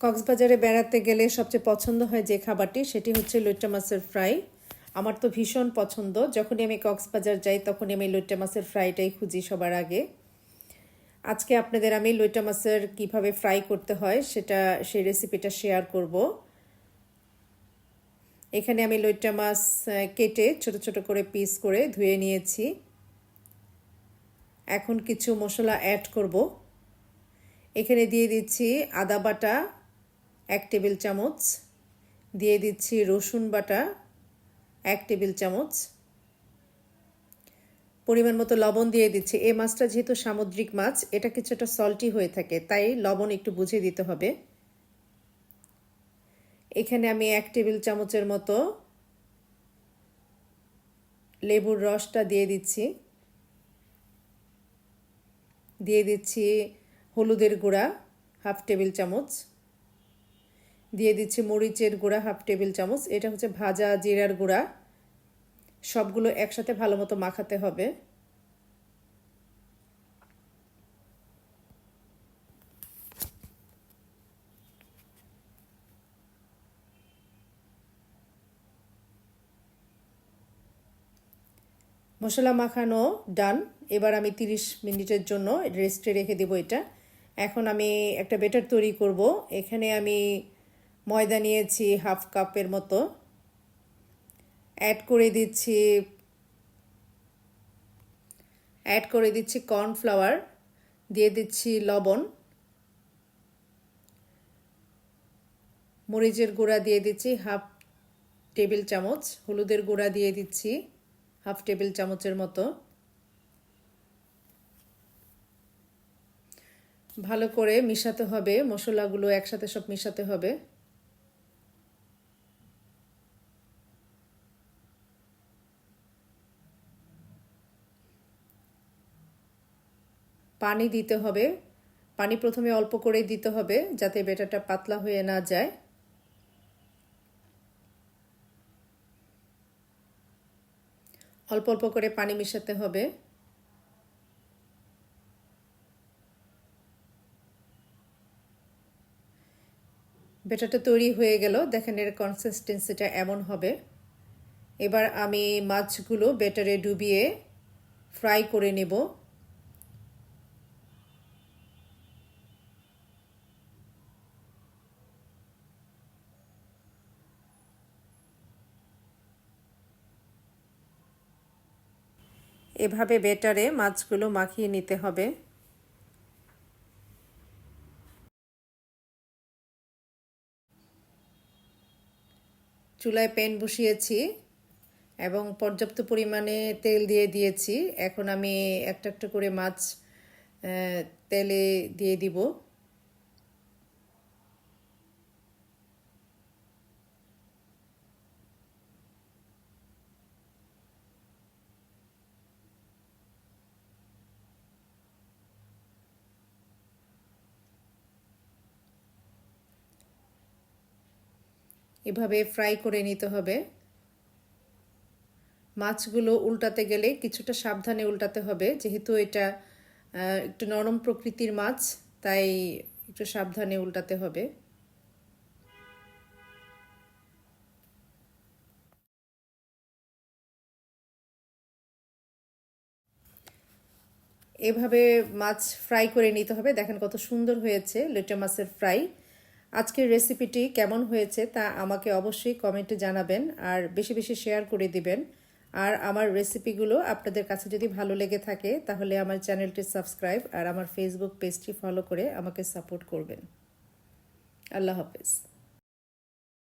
কক্সবাজারে বেড়াতে গেলে সবচেয়ে পছন্দ হয় যে খাবারটি, সেটি হচ্ছে লইট্টা মাছের ফ্রাই। আমার তো ভীষণ পছন্দ। যখনই আমি কক্সবাজার যাই, তখনই আমি লইট্টা মাছের ফ্রাইটাই খুঁজি সবার আগে। আজকে আপনাদের আমি লইট্টা মাছের কীভাবে ফ্রাই করতে হয়, সেটা, সেই রেসিপিটা শেয়ার করব। এখানে আমি লইট্টা মাছ কেটে ছোট ছোট করে পিস করে ধুয়ে নিয়েছি। এখন কিছু মশলা অ্যাড করব। এখানে দিয়ে দিচ্ছি আদা বাটা এক টেবিল চামচ। দিয়ে দিচ্ছি রসুন বাটা এক টেবিল চামচ। পরিমাণ মতো লবণ দিয়ে দিচ্ছি। এই মাছটা যেহেতু সামুদ্রিক মাছ, এটা কিছুটা সল্টি হয়ে থাকে, তাই লবণ একটু বুঝে দিতে হবে। এখানে আমি এক টেবিল চামচের মতো লেবুর রসটা দিয়ে দিচ্ছি। দিয়ে দিচ্ছি হলুদের গুঁড়া, হাফ টেবিল চামচ। দিয়ে দিচ্ছি মরিচের গুঁড়া, হাফ টেবিল চামচ। এটা হচ্ছে ভাজা জিরার গুঁড়া। সবগুলো একসাথে ভালো মতো মাখাতে হবে। মশলা মাখানো ডান। এবার আমি 30 মিনিটের জন্য রেস্টে রেখে দেবো এটা। এখন আমি একটা বেটার তৈরি করব। এখানে আমি ময়দা নিয়েছি, হাফ কাপের মতো। অ্যাড করে দিচ্ছি অ্যাড করে দিচ্ছি কর্নফ্লাওয়ার দিয়ে দিচ্ছি লবণ। মরিচের গুঁড়া দিয়ে দিচ্ছি হাফ টেবিল চামচ, হলুদের গুঁড়া দিয়ে দিচ্ছি হাফ টেবিল চামচের মতো। ভালো করে মিশাতে হবে, মশলাগুলো একসাথে সব মিশাতে হবে। পানি দিতে হবে। পানি প্রথমে অল্প করে দিতে হবে যাতে বেটাটা পাতলা হয়ে না যায়। অল্প অল্প করে পানি মেশাতে হবে। বেটাটা তৈরি হয়ে গেল। দেখেন এর কনসিস্টেন্সিটা এমন হবে। এবার আমি মাছগুলো বেটারে ডুবিয়ে ফ্রাই করে নেব। এভাবে বেটারে মাছগুলো মাখিয়ে নিতে হবে। চুলায় প্যান বসিয়েছি এবং পর্যাপ্ত পরিমাণে তেল দিয়ে দিয়েছি। এখন আমি একটা একটা করে মাছ তেলে দিয়ে দিব। এভাবে ফ্রাই করে নিতে হবে। মাছগুলো উল্টাতে গেলে কিছুটা সাবধানে উল্টাতে হবে, যেহেতু এটা একটু নরম প্রকৃতির মাছ, তাই একটু সাবধানে উল্টাতে হবে। এভাবে মাছ ফ্রাই করে নিতে হবে। দেখেন কত সুন্দর হয়েছে লেটা মাছের ফ্রাই আজকের রেসিপিটি কেমন হয়েছে তা আমাকে অবশ্যই কমেন্টে জানাবেন আর বেশি বেশি শেয়ার করে দিবেন। আর আমার রেসিপিগুলো আপনাদের কাছে যদি ভালো লেগে থাকে, তাহলে আমার চ্যানেলটি সাবস্ক্রাইব আর আমার ফেসবুক পেজটি ফলো করে আমাকে সাপোর্ট করবেন। আল্লাহ হাফেজ।